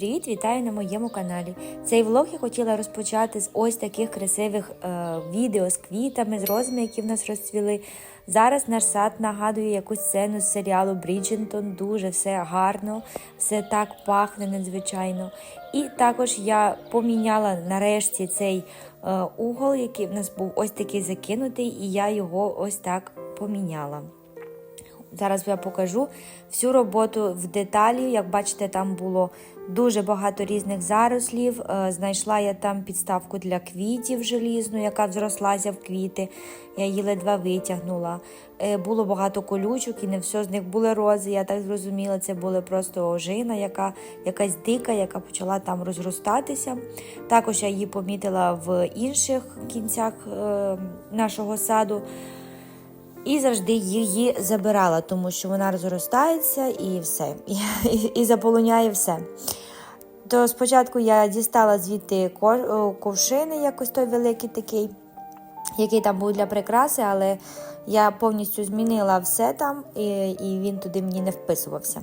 привіт! Вітаю на моєму каналі. Цей влог я хотіла розпочати з ось таких красивих е, відео з квітами, з розами, які в нас розцвіли. Зараз наш сад нагадує якусь сцену з серіалу Бріджентон. Дуже все гарно, все так пахне надзвичайно. І також я поміняла нарешті цей е, угол, який в нас був ось такий закинутий, і я його ось так поміняла. Зараз я покажу всю роботу в деталі. Як бачите, там було дуже багато різних зарослів. Е, Знайшла я там підставку для квітів желізну, яка взрослася в квіти. Я її ледве витягнула. Е, Було багато колючок, і не все з них були рози. Я так зрозуміла, це була просто ожина, яка якась дика, яка почала там розростатися. Також я її помітила в інших кінцях е, нашого саду. І завжди її забирала, тому що вона розростається і все, і, і заполоняє все. То спочатку я дістала звідти ко- ковшини, якось той великий такий, який там був для прикраси, але я повністю змінила все там, і, і він туди мені не вписувався.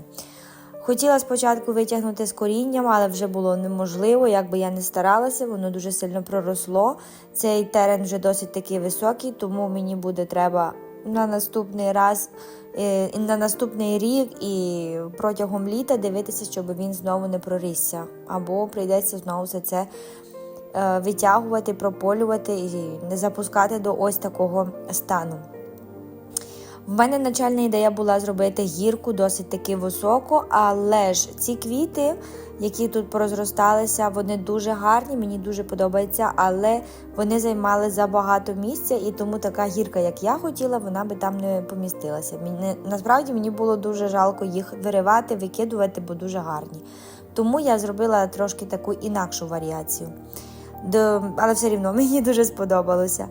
Хотіла спочатку витягнути з корінням, але вже було неможливо, як би я не старалася, воно дуже сильно проросло. Цей терен вже досить такий високий, тому мені буде треба на наступний раз, е, і на наступний рік і протягом літа дивитися, щоб він знову не прорісся. Або прийдеться знову все це е, витягувати, прополювати і не запускати до ось такого стану. В мене начальна ідея була зробити гірку досить таки високу, але ж ці квіти, які тут порозросталися, вони дуже гарні, мені дуже подобаються, але вони займали забагато місця, і тому така гірка, як я хотіла, вона би там не помістилася. Мені насправді мені було дуже жалко їх виривати, викидувати, бо дуже гарні. Тому я зробила трошки таку інакшу варіацію. До, але все рівно мені дуже сподобалося.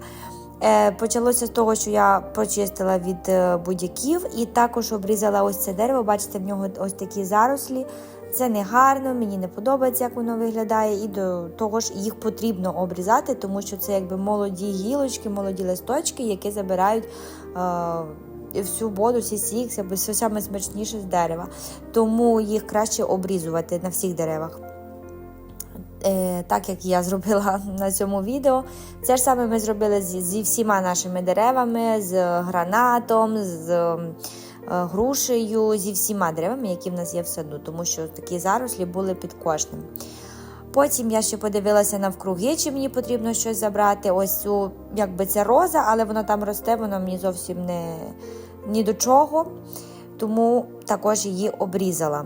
Е, Почалося з того, що я почистила від е, будь-яків і також обрізала ось це дерево. Бачите, в нього ось такі зарослі. Це не гарно, мені не подобається, як воно виглядає, і до того ж їх потрібно обрізати, тому що це якби молоді гілочки, молоді листочки, які забирають е, всю воду, всі сік, все саме смачніше з дерева. Тому їх краще обрізувати на всіх деревах. Е, так як я зробила на цьому відео. Це ж саме ми зробили зі, всіма нашими деревами, з гранатом, з е, грушею, зі всіма деревами, які в нас є в саду, тому що такі зарослі були під кожним. Потім я ще подивилася навкруги, чи мені потрібно щось забрати. Ось цю, якби це роза, але воно там росте, воно мені зовсім не ні до чого, тому також її обрізала.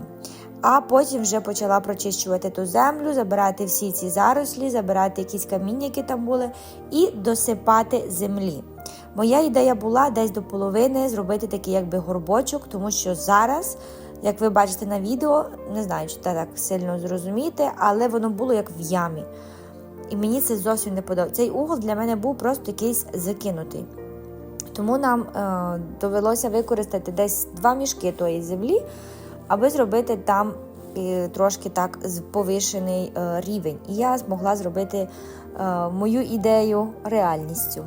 А потім вже почала прочищувати ту землю, забирати всі ці зарослі, забирати якісь каміння, які там були, і досипати землі. Моя ідея була десь до половини зробити такий якби горбочок, тому що зараз, як ви бачите на відео, не знаю, чи це так сильно зрозумієте, але воно було як в ямі. І мені це зовсім не подобається. Цей угол для мене був просто якийсь закинутий. Тому нам е, довелося використати десь два мішки тої землі аби зробити там е, трошки так повишений е, рівень. І я змогла зробити е, мою ідею реальністю.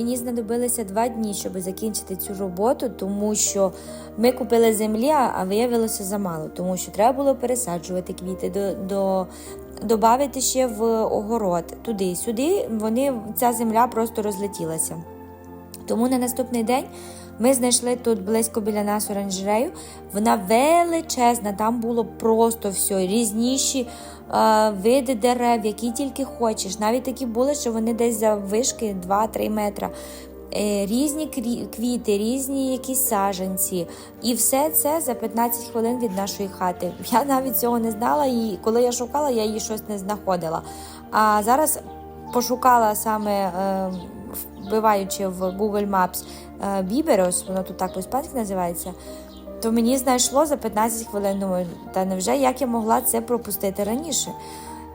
Мені знадобилося два дні, щоб закінчити цю роботу, тому що ми купили землі, а виявилося замало, тому що треба було пересаджувати квіти, до, до, додати ще в огород туди. Сюди вони, ця земля просто розлетілася. Тому на наступний день ми знайшли тут близько біля нас оранжерею. Вона величезна, там було просто все, різніші види дерев, які тільки хочеш. Навіть такі були, що вони десь за вишки 2-3 метра. Е, різні квіти, різні якісь саженці. І все це за 15 хвилин від нашої хати. Я навіть цього не знала, і коли я шукала, я її щось не знаходила. А зараз пошукала саме. Е, вбиваючи в Google Maps Біберос, воно тут так по-іспанськи називається, то мені знайшло за 15 хвилин. Думаю, та невже як я могла це пропустити раніше?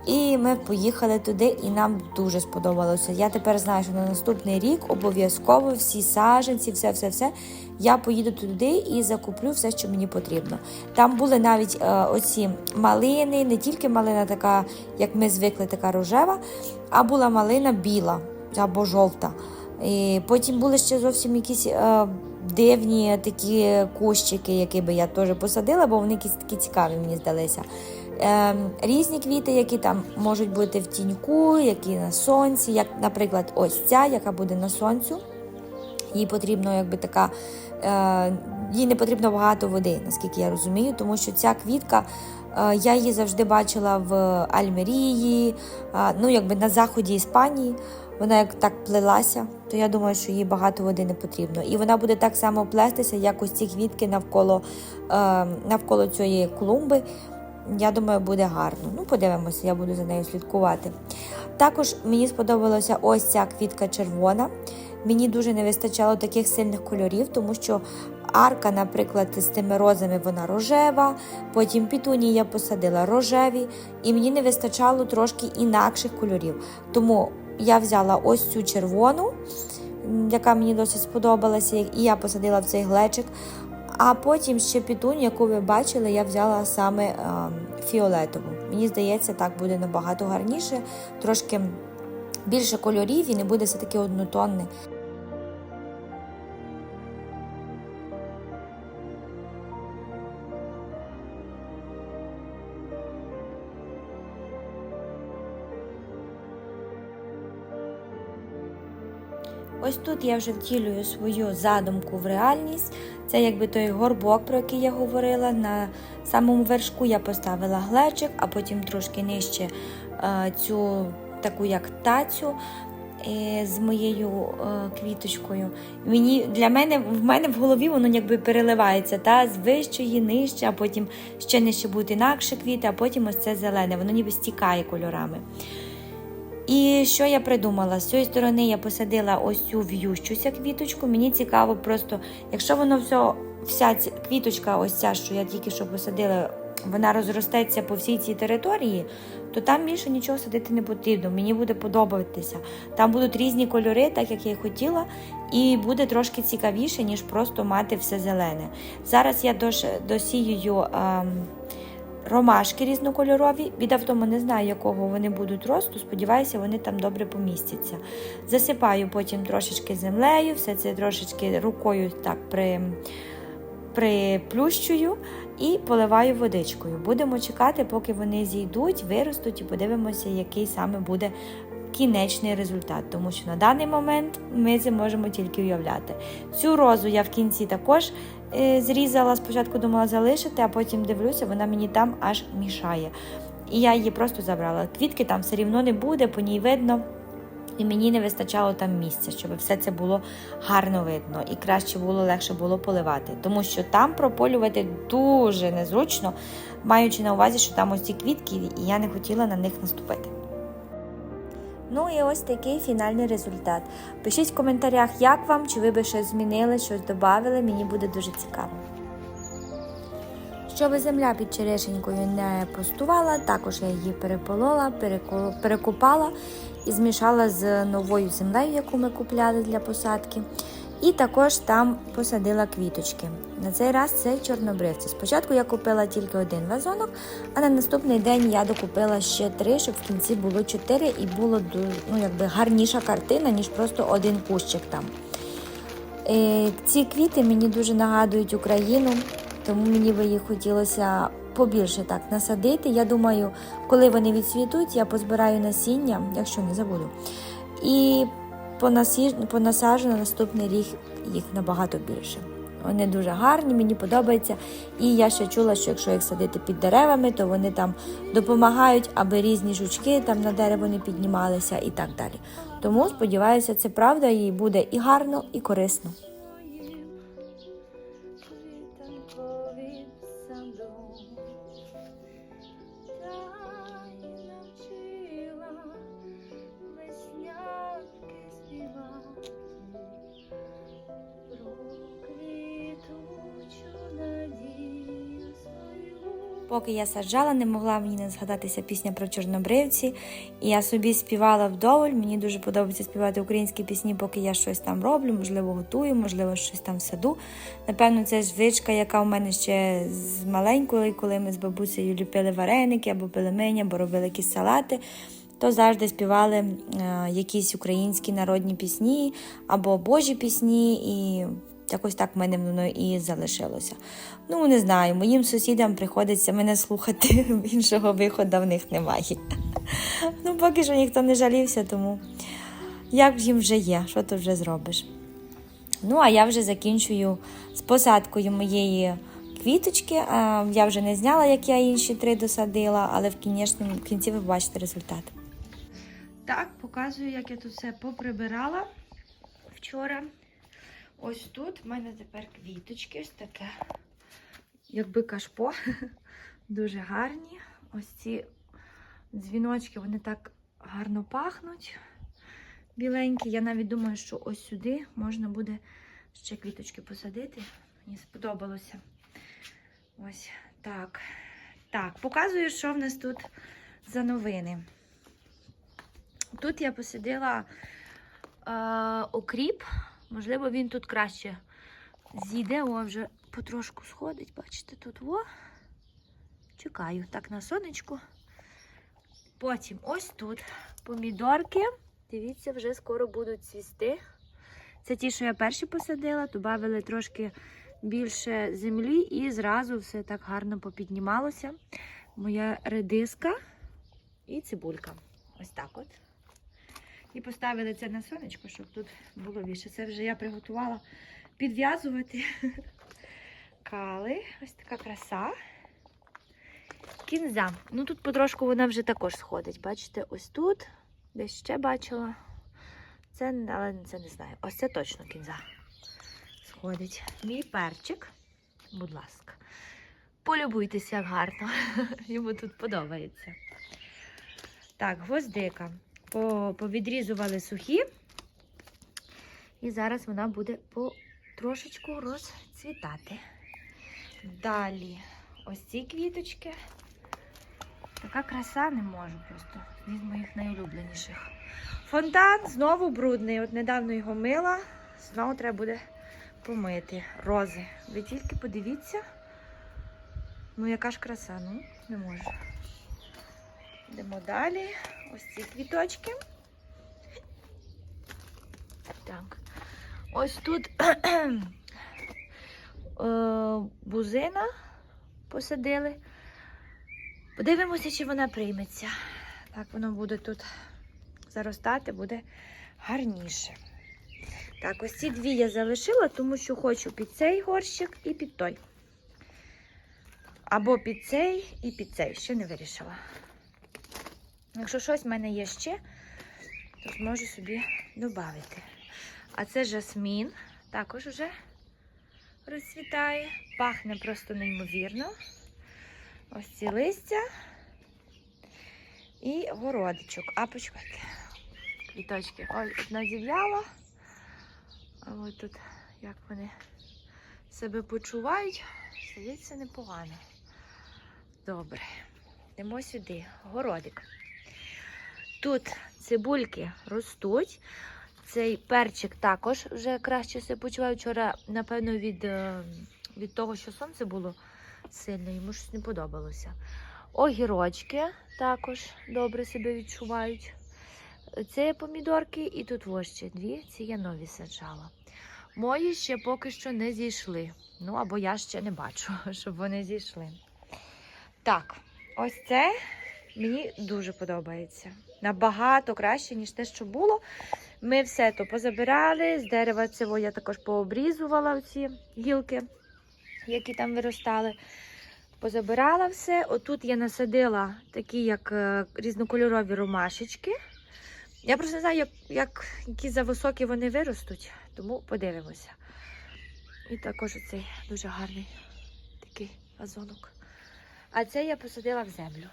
І ми поїхали туди, і нам дуже сподобалося. Я тепер знаю, що на наступний рік обов'язково всі саженці, все, все, все. Я поїду туди і закуплю все, що мені потрібно. Там були навіть е, оці малини, не тільки малина така, як ми звикли, така рожева, а була малина біла або жовта. І потім були ще зовсім якісь е, дивні такі кущики, які би я теж посадила, бо вони якісь такі цікаві, мені здалися. Е, різні квіти, які там можуть бути в тіньку, які на сонці, як, наприклад, ось ця, яка буде на сонцю. Їй потрібно, якби така, е, їй не потрібно багато води, наскільки я розумію, тому що ця квітка, е, я її завжди бачила в Альмерії, е, ну якби на заході Іспанії. Вона як так плелася, то я думаю, що їй багато води не потрібно. І вона буде так само плестися, як ось ці квітки навколо, е, навколо цієї клумби. Я думаю, буде гарно. Ну, подивимося, я буду за нею слідкувати. Також мені сподобалася ось ця квітка червона. Мені дуже не вистачало таких сильних кольорів, тому що арка, наприклад, з тими розами вона рожева, потім пітуні я посадила рожеві, і мені не вистачало трошки інакших кольорів. Тому я взяла ось цю червону, яка мені досить сподобалася, і я посадила в цей глечик. А потім ще пітунь, яку ви бачили, я взяла саме е, фіолетову. Мені здається, так буде набагато гарніше, трошки більше кольорів і не буде все таки однотонне. Ось тут я вже втілюю свою задумку в реальність. Це якби той горбок, про який я говорила. На самому вершку я поставила глечик, а потім трошки нижче е, цю таку як тацю е, з моєю е, квіточкою. Мені, Для мене в мене в голові воно якби переливається та з вищої, нижче, а потім ще нижче буде інакше квіти, а потім ось це зелене, воно ніби стікає кольорами. І що я придумала? З цієї сторони я посадила ось цю в'ющуся квіточку. Мені цікаво, просто, якщо воно все, вся ця квіточка, ось ця, що я тільки що посадила, вона розростеться по всій цій території, то там більше нічого садити не потрібно. Мені буде подобатися. Там будуть різні кольори, так як я і хотіла, і буде трошки цікавіше, ніж просто мати все зелене. Зараз я досіюю. Ем, Ромашки різнокольорові. Біда в тому не знаю, якого вони будуть росту. Сподіваюся, вони там добре помістяться. Засипаю потім трошечки землею, все це трошечки рукою так при, приплющую і поливаю водичкою. Будемо чекати, поки вони зійдуть, виростуть і подивимося, який саме буде. Кінечний результат, тому що на даний момент ми це можемо тільки уявляти. Цю розу я в кінці також зрізала, спочатку думала залишити, а потім дивлюся, вона мені там аж мішає. І я її просто забрала. Квітки там все рівно не буде, по ній видно. І мені не вистачало там місця, щоб все це було гарно видно і краще було легше було поливати. Тому що там прополювати дуже незручно, маючи на увазі, що там ось ці квітки, і я не хотіла на них наступити. Ну і ось такий фінальний результат. Пишіть в коментарях, як вам, чи ви би щось змінили, щось додали, мені буде дуже цікаво. Щоб земля під черешенькою не пустувала, також я її переполола, перекопала і змішала з новою землею, яку ми купляли для посадки. І також там посадила квіточки. На цей раз це чорнобривці. Спочатку я купила тільки один вазонок, а на наступний день я докупила ще три, щоб в кінці було чотири і було ну, якби гарніша картина, ніж просто один кущик там. Е, ці квіти мені дуже нагадують Україну, тому мені би їх хотілося побільше так насадити. Я думаю, коли вони відсвітуть, я позбираю насіння, якщо не забуду. І понасажу на наступний рік їх набагато більше. Вони дуже гарні, мені подобаються. І я ще чула, що якщо їх садити під деревами, то вони там допомагають, аби різні жучки там на дерево не піднімалися і так далі. Тому сподіваюся, це правда їй буде і гарно, і корисно. Поки я саджала, не могла мені не згадатися пісня про чорнобривці. І я собі співала вдоволь. Мені дуже подобається співати українські пісні, поки я щось там роблю, можливо, готую, можливо, щось там в саду. Напевно, це звичка, яка у мене ще з маленької, коли ми з бабусею ліпили вареники або пельмені, або робили якісь салати. То завжди співали е, якісь українські народні пісні або божі пісні, і якось так в мене воно і залишилося. Ну, не знаю, моїм сусідам приходиться мене слухати, іншого виходу в них немає. Ну, поки що ніхто не жалівся, тому як їм вже є, що ти вже зробиш. Ну, а я вже закінчую з посадкою моєї квіточки. Я вже не зняла, як я інші три досадила, але в кінці ви бачите результат. Так, показую, як я тут все поприбирала вчора. Ось тут в мене тепер квіточки, ось таке, якби кашпо, дуже гарні. Ось ці дзвіночки, вони так гарно пахнуть. Біленькі. Я навіть думаю, що ось сюди можна буде ще квіточки посадити. Мені сподобалося. Ось так. Так, показую, що в нас тут за новини. Тут я посадила е, окріп. Можливо, він тут краще зійде. О, вже потрошку сходить. Бачите, тут о. Чекаю так на сонечку. Потім ось тут помідорки. Дивіться, вже скоро будуть цвісти. Це ті, що я перші посадила, додали трошки більше землі і зразу все так гарно попіднімалося. Моя редиска і цибулька. Ось так от. І поставили це на сонечко, щоб тут було більше. Це вже я приготувала підв'язувати. Кали. Ось така краса. Кінза. Ну тут потрошку вона вже також сходить. Бачите, ось тут. Десь ще бачила. Це, але це не знаю. Ось це точно кінза. Сходить. Мій перчик. Будь ласка. Полюбуйтеся, як гарно. Йому тут подобається. Так, гвоздика. По- Повідрізували сухі. І зараз вона буде потрошечку розцвітати. Далі ось ці квіточки. Така краса не можу просто. Він з моїх найулюбленіших. Фонтан знову брудний. От недавно його мила. Знову треба буде помити. Рози. Ви тільки подивіться. Ну, яка ж краса, ну, не можу. Йдемо далі. Ось ці квіточки. Так. Ось тут е, бузина посадили. Подивимося, чи вона прийметься. Так воно буде тут заростати, буде гарніше. Так, ось ці дві я залишила, тому що хочу під цей горщик і під той. Або під цей і під цей. Ще не вирішила. Якщо щось в мене є ще, то зможу собі додати. А це жасмін, також вже розцвітає. Пахне просто неймовірно. Ось ці листя і городичок. А почекайте. Квіточки. Ось одна зів'яла. А ось тут як вони себе почувають, здається, непогано. Добре. Йдемо сюди. Городик. Тут цибульки ростуть. Цей перчик також вже краще себе почуває. Вчора, напевно, від, е, від того, що сонце було сильно, йому щось не подобалося. Огірочки також добре себе відчувають. Це помідорки і тут ще дві, ці я нові саджала. Мої ще поки що не зійшли. Ну, або я ще не бачу, щоб вони зійшли. Так, ось це мені дуже подобається. Набагато краще, ніж те, що було. Ми все то позабирали. З дерева цього я також пообрізувала ці гілки, які там виростали. Позабирала все. Отут я насадила такі, як е, різнокольорові ромашечки. Я просто не знаю, як, як, які зависокі вони виростуть, тому подивимося. І також оцей дуже гарний такий вазонок. А це я посадила в землю.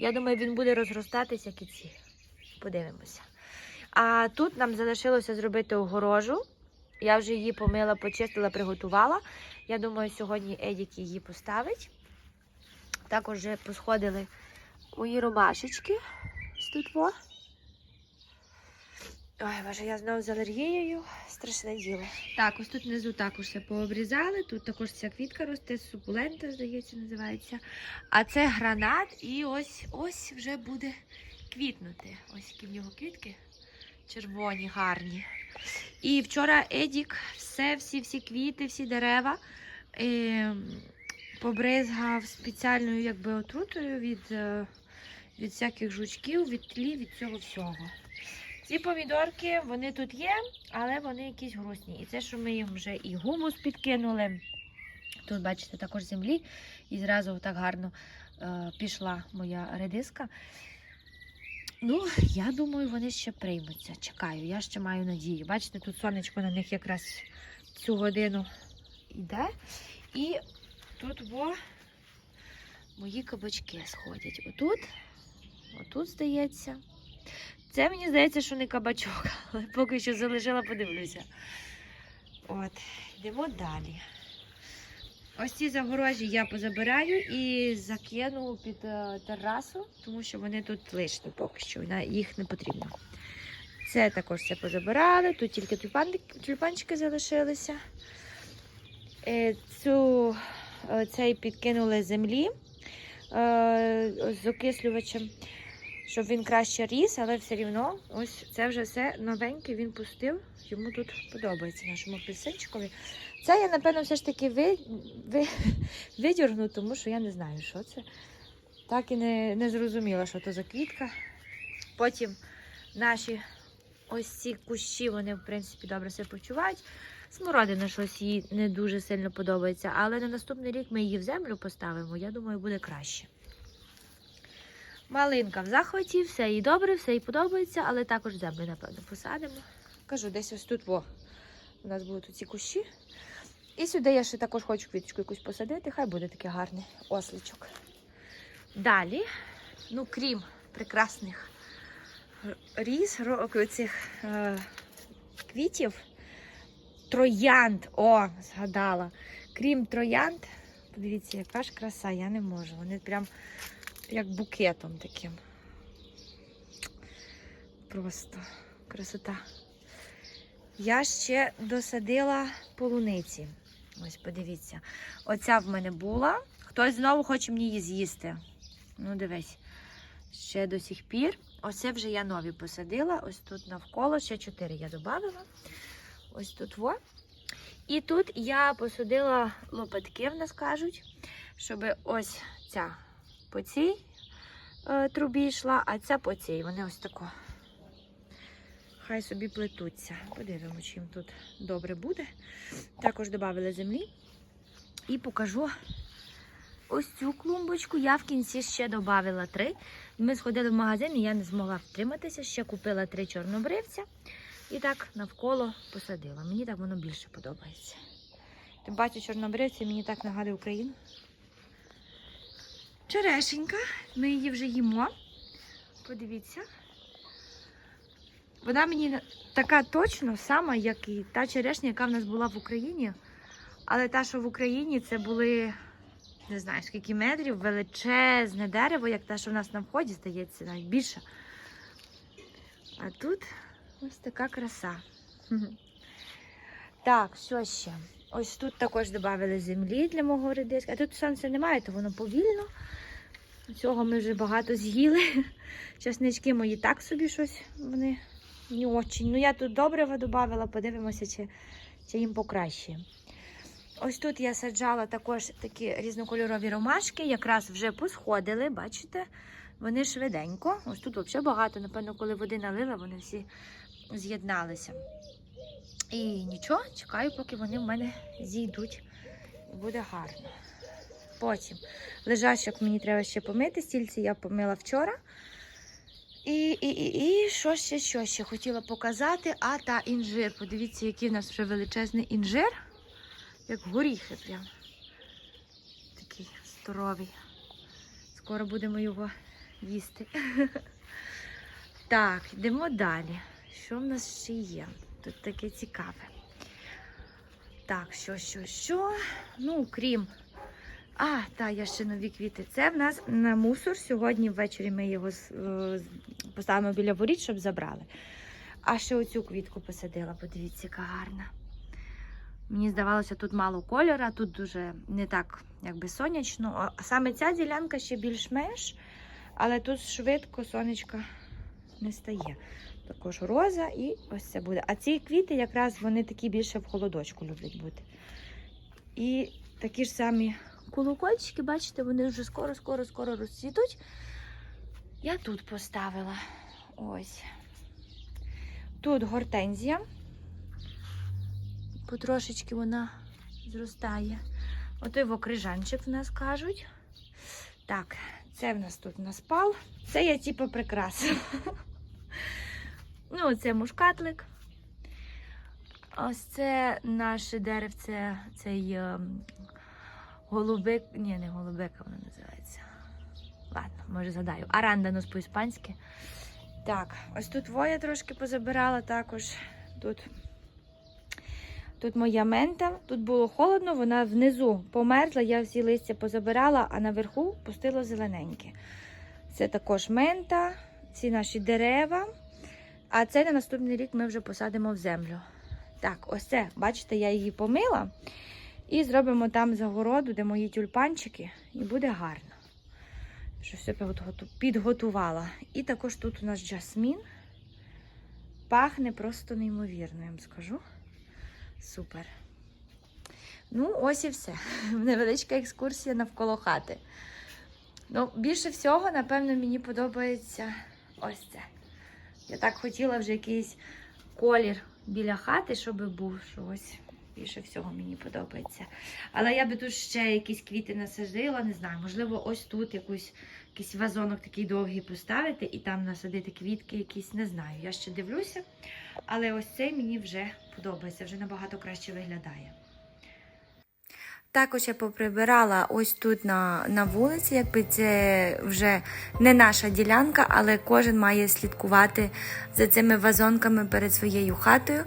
Я думаю, він буде розростатися, як і ці. Подивимося. А тут нам залишилося зробити огорожу. Я вже її помила, почистила, приготувала. Я думаю, сьогодні Едік її поставить. Також вже посходили мої ромашечки. з Тут. Ой, боже, я знову з алергією. Страшне діло. Так, ось тут внизу також все пообрізали. Тут також ця квітка росте, сукулента, здається, називається. А це гранат, і ось ось вже буде квітнути. Ось які в нього квітки. Червоні, гарні. І вчора Едік все, всі, всі квіти, всі дерева е, побризгав спеціальною якби, отрутою від, е, від всяких жучків, від тлі, від цього всього. Ці помідорки, вони тут є, але вони якісь грустні. І це, що ми їм вже і гумус підкинули. Тут, бачите, також землі. І зразу так гарно е, пішла моя редиска. Ну, я думаю, вони ще приймуться. Чекаю, я ще маю надію. Бачите, тут сонечко на них якраз цю годину йде. І тут во мої кабачки сходять. Отут, отут здається. Це мені здається, що не кабачок, але поки що залишила, подивлюся. От, йдемо далі. Ось ці загорожі я позабираю і закину під е, терасу, тому що вони тут лишні поки що, їх не потрібно. Це також все позабирали, тут тільки тюльпанчики, залишилися. Е, Цю, е, цей підкинули землі з окислювачем, щоб він краще ріс, але все рівно ось це вже все новеньке він пустив. Йому тут подобається нашому апельсинчикові. Це я, напевно, все ж таки ви, ви, видіргну, тому що я не знаю, що це. Так і не, не зрозуміла, що то за квітка. Потім наші ось ці кущі, вони, в принципі, добре себе почувають. Смородина щось їй не дуже сильно подобається, але на наступний рік ми її в землю поставимо. Я думаю, буде краще. Малинка в захваті, все їй добре, все їй подобається, але також землю, напевно, посадимо. Кажу, десь ось тут во. У нас будуть ці кущі. І сюди я ще також хочу квіточку якусь посадити, хай буде такий гарний осличок. Далі, ну крім прекрасних різ, цих е, квітів, троянд, о, згадала. Крім троянд, подивіться, яка ж краса, я не можу. Вони прям як букетом таким. Просто красота. Я ще досадила полуниці. Ось подивіться. Оця в мене була. Хтось знову хоче мені її з'їсти. Ну, дивись. Ще до сих пір. Оце вже я нові посадила. Ось тут навколо ще чотири я додала. Ось тут во. І тут я посадила лопатки, в нас кажуть, щоб ось ця по цій е, трубі йшла, а ця по цій. Вони ось тако. Хай собі плетуться. Подивимося, чи їм тут добре буде. Також додали землі. І покажу ось цю клумбочку. Я в кінці ще додала три. Ми сходили в магазин, і я не змогла втриматися. Ще купила три чорнобривця. І так навколо посадила. Мені так воно більше подобається. Тим паче чорнобривці мені так нагадує Україну. Черешенька. Ми її вже їмо. Подивіться. Вона мені така точно сама, як і та черешня, яка в нас була в Україні. Але та, що в Україні, це були не знаю, скільки метрів, величезне дерево, як те, що в нас на вході, здається, навіть більше. А тут ось така краса. Так, що ще? Ось тут також додали землі для мого редиска. А тут сонця немає, то воно повільно. Цього ми вже багато з'їли. Часнички мої так собі щось вони не очень. Ну я тут добрива додавала, подивимося, чи, чи їм покращує. Ось тут я саджала також такі різнокольорові ромашки, якраз вже посходили, бачите? Вони швиденько. Ось тут взагалі багато, напевно, коли води налила, вони всі з'єдналися. І нічого, чекаю, поки вони в мене зійдуть. Буде гарно. Потім лежачок мені треба ще помити, стільці я помила вчора. І, і, і, і що ще, що ще хотіла показати? А та інжир. Подивіться, який в нас вже величезний інжир. Як горіхи прям. Такий здоровий. Скоро будемо його їсти. Так, йдемо далі. Що в нас ще є? Тут таке цікаве. Так, що, що, що? Ну, крім А, так, я ще нові квіти. Це в нас на мусор. Сьогодні ввечері ми його е, поставимо біля воріт, щоб забрали. А ще оцю квітку посадила, подивіться, яка гарна. Мені здавалося, тут мало кольора, тут дуже не так якби сонячно. А саме ця ділянка ще більш-менш, але тут швидко сонечка не стає. Також роза і ось це буде. А ці квіти якраз вони такі більше в холодочку люблять бути. І такі ж самі колокольчики, бачите, вони вже скоро-скоро-скоро розцвітуть. Я тут поставила. Ось. Тут гортензія. Потрошечки вона зростає. Отой вокрижанчик в нас кажуть. Так, це в нас тут на спал. Це я типу прикрасила. Ну, це мушкатлик. Ось це наше деревце, цей ем, голубик. Ні, не голубика воно називається. Ладно, може згадаю. Аранданус по-іспанськи. Так, ось тут воя трошки позабирала також. Тут, тут моя мента. Тут було холодно, вона внизу померзла, я всі листя позабирала, а наверху пустила зелененьке. Це також мента, ці наші дерева. А це на наступний рік ми вже посадимо в землю. Так, ось це, бачите, я її помила. І зробимо там загороду, де мої тюльпанчики, і буде гарно. Що все підготувала. І також тут у нас джасмін. Пахне просто неймовірно, я вам скажу. Супер. Ну, ось і все. Невеличка екскурсія навколо хати. Ну, більше всього, напевно, мені подобається ось це. Я так хотіла вже якийсь колір біля хати, щоб був ось. Більше всього мені подобається. Але я би тут ще якісь квіти насадила, не знаю, можливо, ось тут якусь, якийсь вазонок такий довгий поставити і там насадити квітки якісь, не знаю. Я ще дивлюся. Але ось цей мені вже подобається, вже набагато краще виглядає. Також я поприбирала ось тут на, на вулиці, якби це вже не наша ділянка, але кожен має слідкувати за цими вазонками перед своєю хатою.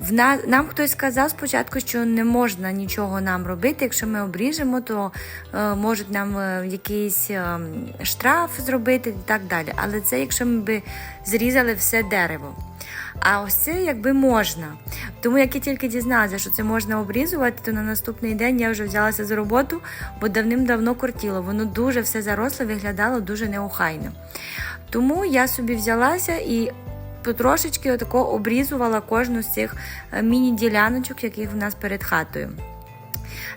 В на, нам хтось сказав спочатку, що не можна нічого нам робити. Якщо ми обріжемо, то е, можуть нам е, якийсь е, штраф зробити і так далі. Але це якщо ми би зрізали все дерево. А ось це якби можна. Тому як я тільки дізналася, що це можна обрізувати, то на наступний день я вже взялася за роботу, бо давним-давно кортіло. Воно дуже все заросло, виглядало дуже неохайно. Тому я собі взялася і потрошечки отако обрізувала кожну з цих е, міні-діляночок, яких в нас перед хатою.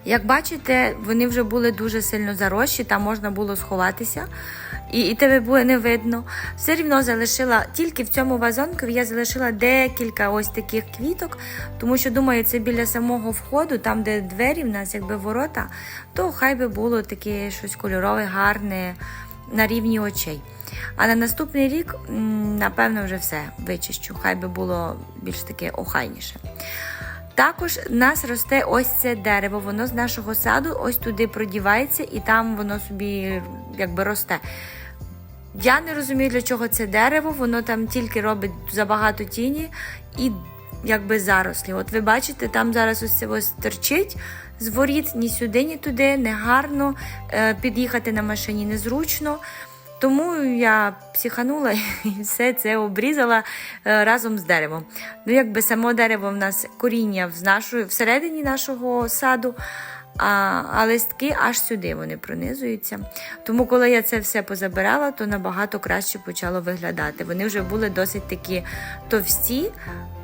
Як бачите, вони вже були дуже сильно заросші, там можна було сховатися, і, і тебе було не видно. Все рівно залишила, тільки в цьому вазонкові я залишила декілька ось таких квіток, тому що, думаю, це біля самого входу, там, де двері в нас, якби ворота, то хай би було таке щось кольорове, гарне на рівні очей. А на наступний рік, напевно, вже все вичищу. Хай би було більш таке охайніше. Також в нас росте ось це дерево, воно з нашого саду ось туди продівається і там воно собі якби росте. Я не розумію, для чого це дерево, воно там тільки робить забагато тіні і якби зарослі. От ви бачите, там зараз ось це ось торчить з воріт ні сюди, ні туди, не гарно, е, під'їхати на машині незручно. Тому я психанула і все це обрізала е, разом з деревом. Ну, якби само дерево в нас коріння в нашу, всередині нашого саду, а, а листки аж сюди вони пронизуються. Тому, коли я це все позабирала, то набагато краще почало виглядати. Вони вже були досить такі товсті.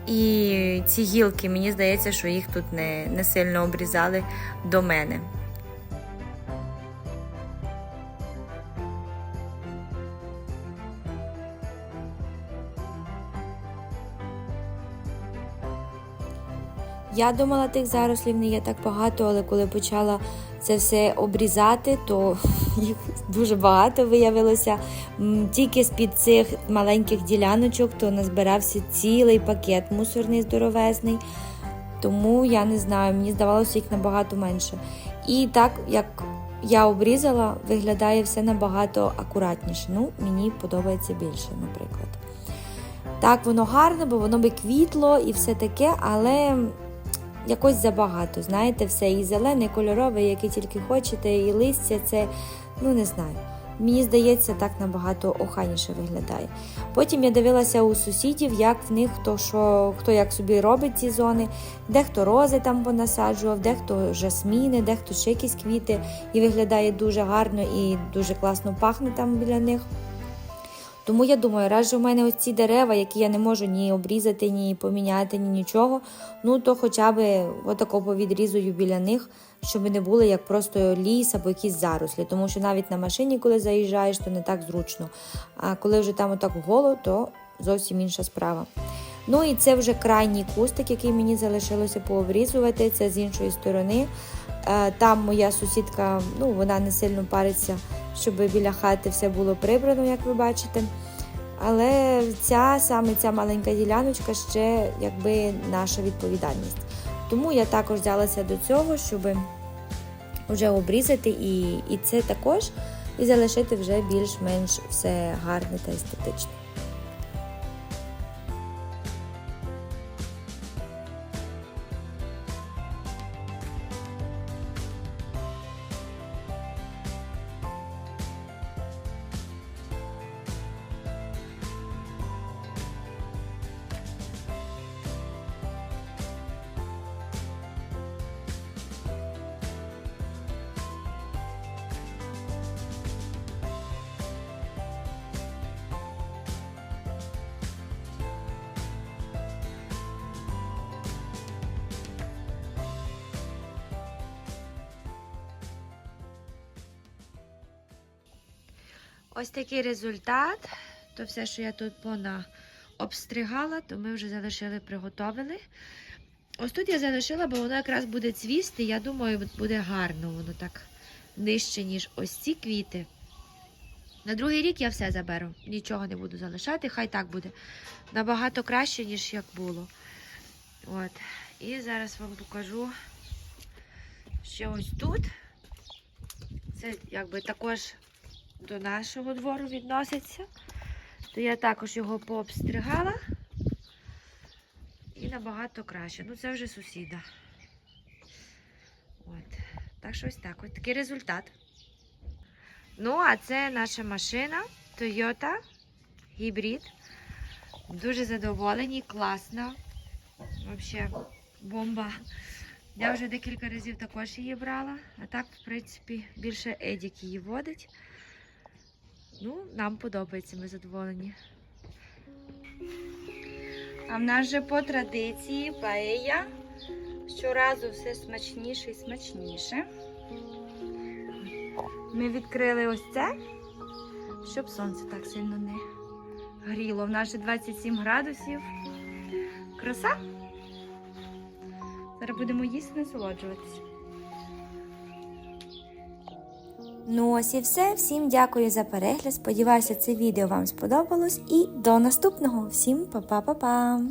І ці гілки, мені здається, що їх тут не, не сильно обрізали до мене. Я думала, тих зарослів не є так багато, але коли почала це все обрізати, то їх дуже багато виявилося. Тільки з-під цих маленьких діляночок то назбирався цілий пакет мусорний здоровезний. Тому я не знаю, мені здавалося їх набагато менше. І так як я обрізала, виглядає все набагато акуратніше. Ну, мені подобається більше, наприклад. Так, воно гарне, бо воно би квітло і все таке, але якось забагато. Знаєте, все і зелене, і кольорове, яке тільки хочете, і листя це, ну не знаю. Мені здається, так набагато охайніше виглядає. Потім я дивилася у сусідів, як в них хто що, хто як собі робить ці зони, дехто рози там понасаджував, дехто жасміни, дехто ще якісь квіти, і виглядає дуже гарно і дуже класно пахне там біля них. Тому я думаю, раз же в мене ось ці дерева, які я не можу ні обрізати, ні поміняти, ні нічого, ну то хоча б отако повідрізую біля них, щоб не було як просто ліс або якісь зарослі. Тому що навіть на машині, коли заїжджаєш, то не так зручно. А коли вже там отак голо, то зовсім інша справа. Ну і це вже крайній кустик, який мені залишилося пообрізувати. Це з іншої сторони. Е, Там моя сусідка, ну вона не сильно париться, щоб біля хати все було прибрано, як ви бачите. Але ця саме ця маленька діляночка ще якби наша відповідальність. Тому я також взялася до цього, щоб вже обрізати і, і це також, і залишити вже більш-менш все гарне та естетичне. Ось такий результат. То все, що я тут пона обстригала, то ми вже залишили, приготовили. Ось тут я залишила, бо воно якраз буде цвісти. Я думаю, буде гарно воно так нижче, ніж ось ці квіти. На другий рік я все заберу, нічого не буду залишати, хай так буде. Набагато краще, ніж як було. От. І зараз вам покажу, що ось тут. Це якби також до нашого двору відноситься, то я також його пообстригала і набагато краще. Ну, це вже сусіда. От. Так що ось так. Ось такий результат. Ну, а це наша машина Toyota гібрид. Дуже задоволені, класна. Взагалі, бомба. Я вже декілька разів також її брала, а так, в принципі, більше Едік її водить. Ну, нам подобається, ми задоволені. А в нас же по традиції паея. Щоразу все смачніше і смачніше. Ми відкрили ось це, щоб сонце так сильно не гріло. В нас же 27 градусів. Краса. Зараз будемо їсти насолоджуватися. Ну ось і все. Всім дякую за перегляд. Сподіваюся, це відео вам сподобалось. І до наступного. Всім па-па-па-па!